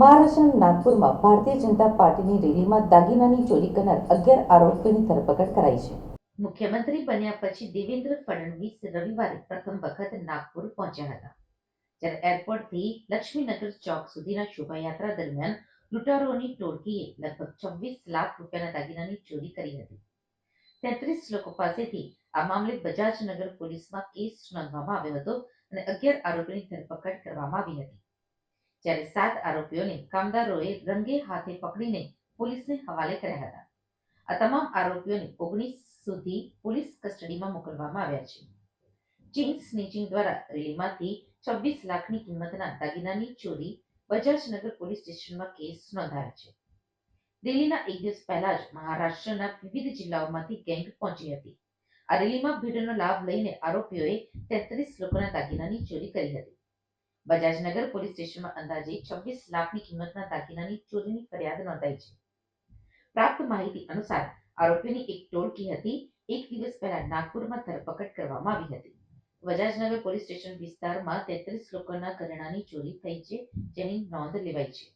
મહારાષ્ટ્રના નાગપુરમાં ભારતીય જનતા પાર્ટીની રેલીમાં દાગીનાની ચોરી કરનાર અગિયાર આરોપીઓની ધરપકડ કરાઈ છે. મુખ્યમંત્રી બન્યા પછી દેવેન્દ્ર ફડણવીસ રવિવારે પ્રથમ વખત નાગપુર પહોંચ્યા હતા. જ્યારે એરપોર્ટથી લક્ષ્મીનગર ચોક સુધીના શોભાયાત્રા દરમિયાન લૂંટારોની ટોળકીએ લગભગ છવ્વીસ લાખ રૂપિયાના દાગીનાની ચોરી કરી હતી. તેત્રીસ લોકો પાસેથી આ મામલે બજાજનગર પોલીસમાં કેસ નોંધવામાં આવ્યો હતો અને અગિયાર આરોપીની ધરપકડ કરવામાં આવી હતી. જ્યારે સાત આરોપીઓને કામદારોએ રંગે હાથે પકડીને પોલીસને હવાલે કર્યા હતા. આ તમામ આરોપીઓને ઓગણીસ સુધી પોલીસ કસ્ટડીમાં મોકલવામાં આવ્યા છે. ચેઇન સ્નેચિંગ દ્વારા રેલીમાંથી છવ્વીસ લાખની કિંમતના દાગીનાની ચોરી બજાજનગર પોલીસ સ્ટેશનમાં કેસ નોંધાયો છે. રેલીના એક દિવસ પહેલા જ મહારાષ્ટ્રના વિવિધ જિલ્લાઓમાંથી ગેંગ પહોંચી હતી. આ રેલીમાં ભીડનો લાભ લઈને આરોપીઓએ તેત્રીસ લોકોના દાગીનાની ચોરી કરી હતી. બજાજનગર પોલીસ સ્ટેશનમાં અંદાજે છવ્વીસ લાખની કિંમતના દાગીનાની ચોરીની ફરિયાદ નોંધાઈ છે. પ્રાપ્ત માહિતી અનુસાર આરોપીની એક ટોળકી હતી. એક દિવસ પહેલા નાગપુરમાં ધરપકડ કરવામાં આવી હતી. બજાજનગર પોલીસ સ્ટેશન વિસ્તારમાં તેત્રીસ લોકોના ઘરેણાની ચોરી થઈ છે. જેની નોંધ લેવાઈ છે.